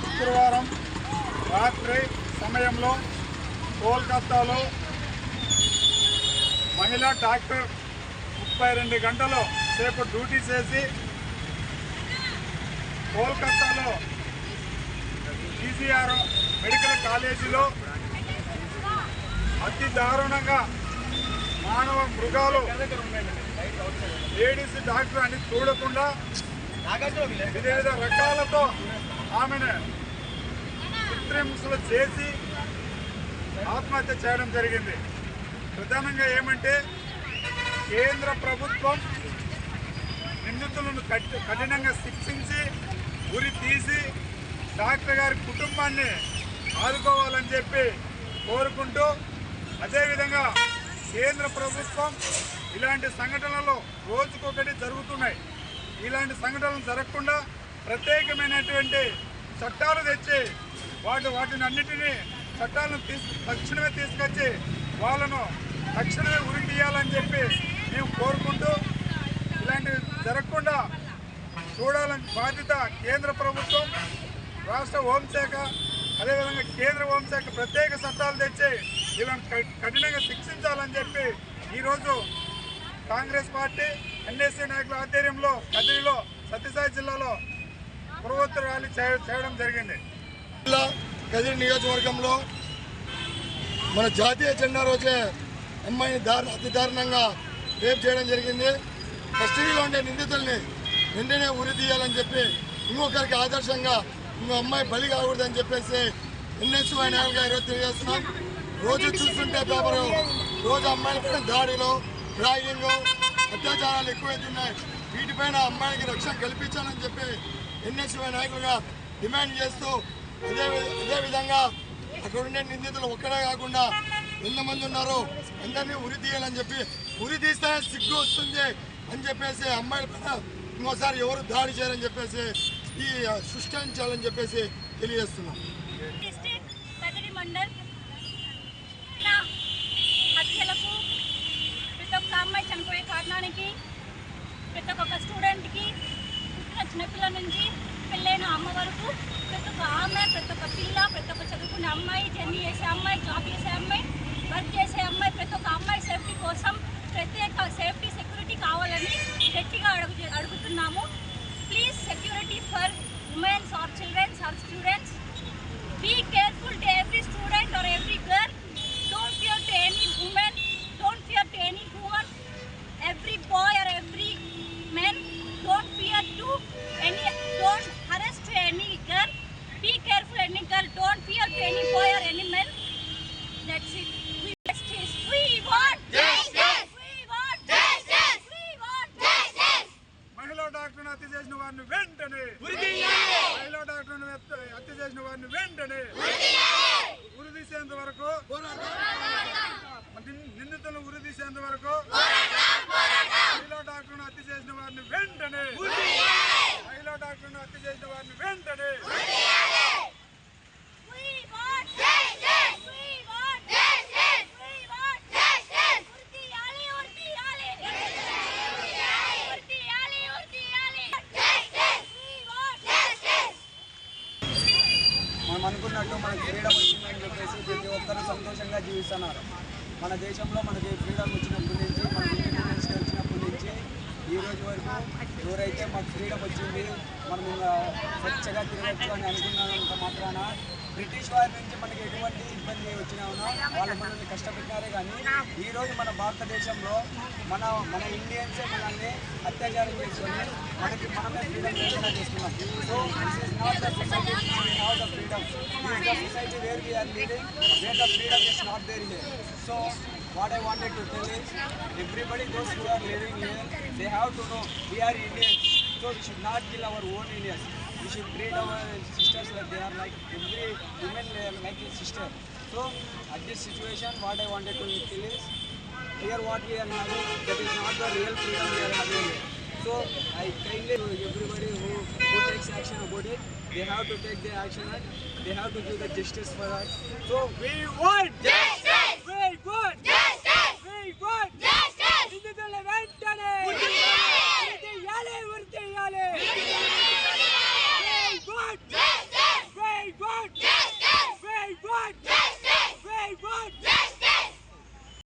శుక్రవారం రాత్రి సమయంలో కోల్కతాలో మహిళా డాక్టర్ ముప్పై రెండు గంటలు సేపు డ్యూటీ చేసి కోల్కతాలో ఈసీఆర్ మెడికల్ కాలేజీలో అతి దారుణంగా మానవ మృగాలు లేడీస్ డాక్టర్ అని చూడకుండా వివిధ రకాలతో ఆమెను కృత్రిమలు చేసి ఆత్మహత్య చేయడం జరిగింది. ప్రధానంగా ఏమంటే కేంద్ర ప్రభుత్వం నిందితులను కఠినంగా శిక్షించి ఉరి తీసి డాక్టర్ గారి కుటుంబాన్ని ఆదుకోవాలని చెప్పి కోరుకుంటూ అదేవిధంగా కేంద్ర ప్రభుత్వం ఇలాంటి సంఘటనలు రోజుకొకటి జరుగుతున్నాయి. ఇలాంటి సంఘటనలు జరగకుండా ప్రత్యేకమైనటువంటి చట్టాలు తెచ్చి వాటి వాటిని అన్నిటినీ చట్టాలను తీసు తక్షణమే తీసుకొచ్చి వాళ్ళను తక్షణమే ఉరి తీయాలని చెప్పి మేము కోరుకుంటూ ఇలాంటివి జరగకుండా చూడాలని బాధ్యత కేంద్ర ప్రభుత్వం రాష్ట్ర హోంశాఖ అదేవిధంగా కేంద్ర హోంశాఖ ప్రత్యేక చట్టాలు తెచ్చి వీళ్ళని కఠినంగా శిక్షించాలని చెప్పి ఈరోజు కాంగ్రెస్ పార్టీ ఎన్ఎస్సీ నాయకుల ఆధ్వర్యంలో కదిరిలో సత్యసాయి జిల్లాలో పురవత్తు ర్యాలీ చేయ- చేయడం జరిగింది. జిల్లా కదిరి నియోజకవర్గంలో మన జాతీయ జెండా రోజే అమ్మాయిని దారు అతి దారుణంగా రేపు చేయడం జరిగింది. కస్టడీలో ఉండే నిందితుల్ని వెంటనే ఉరి తీయాలని చెప్పి ఇంకొకరికి ఆదర్శంగా ఇంకో అమ్మాయి బలి కాకూడదని చెప్పేసి ఎన్ఎస్వై నాయకులుగా ఈరోజు తెలియజేస్తున్నాం. రోజు చూస్తుంటే పేపరు రోజు అమ్మాయిలపై దాడిలో ర్యాగింగ్ అత్యాచారాలు ఎక్కువైతున్నాయి. వీటిపైన అమ్మాయికి రక్షణ కల్పించాలని చెప్పి ఎన్ఎస్వై నాయకులుగా డిమాండ్ చేస్తూ అదే అదే విధంగా అక్కడ ఉండే నిందితులు ఒక్కడే కాకుండా ఎంతమంది ఉన్నారో. అందరినీ ఉరి తీయాలని చెప్పి ఉరి తీస్తే సిగ్గు వస్తుంది అని చెప్పేసి అమ్మాయిల పైన ఇంకోసారి ఎవరు దాడి చేయాలని చెప్పేసి ఈ సృష్టించాలని చెప్పేసి తెలియజేస్తున్నాం. వరకు ప్రతి ఒక్క ఆమె ప్రతి ఒక్క పిల్ల ప్రతి ఒక్క చదువుకునే అమ్మాయి జర్నీ చేసే అమ్మాయి జాబ్ హత్య చేసిన వారిని వెంటనే మహిళా డాక్టర్ను హత్య చేసిన వారిని వెంటనే ఉరి తీసేంత వరకు నిన్- నిందితులను ఉరి తీసేంత వరకు మహిళా డాక్టర్ను హత్య చేసిన వారిని వెంటనే మహిళా డాక్టర్ను హత్య చేసిన వారిని వెంటనే We want justice. We want justice. We want justice. ఉరితీయాలి, ఉరితీయాలి. ఉరితీయాలి, ఉరితీయాలి. Justice. We want justice. మనం అనుకున్నట్టు మనకు ఫ్రీడమ్ వచ్చిందని చెప్పేసి ప్రతి ఒక్కరు సంతోషంగా జీవిస్తున్నారు. మన దేశంలో మనకి ఫ్రీడమ్ వచ్చినప్పటి నుంచి మన ఇండిపెండెన్స్ వచ్చినప్పటి నుంచి ఈ రోజు వరకు ఎవరైతే మాకు ఫ్రీడమ్ వచ్చింది మనం స్వచ్ఛగా తిరగచ్చు అని అనుకున్నంత మాత్రాన బ్రిటిష్ వారి నుంచి మనకి ఎటువంటి ఇబ్బంది వచ్చినా ఉన్నా వాళ్ళు మనల్ని కష్టపెట్టినారే కానీ ఈరోజు మన భారతదేశంలో మన మన ఇండియన్సే మనల్ని అత్యాచారం చేసుకొని మనకి మనమే ఫ్రీడమ్ లేకుండా చేస్తున్నాం. So this not the society not the freedom this the society where we are living where the freedom is not there here so what I wanted to tell is everybody those who are living here they have to know we are Indians. So we should not kill our own Indians. We should treat our sisters like they are like every women uh, like a sister. So at this situation, what I wanted to tell is, here what we are having, that is not the real freedom we are having. So I kindly to everybody who, who takes action about it, they have to take their action and they have to do the justice for us. So we want justice! We want justice! We want justice!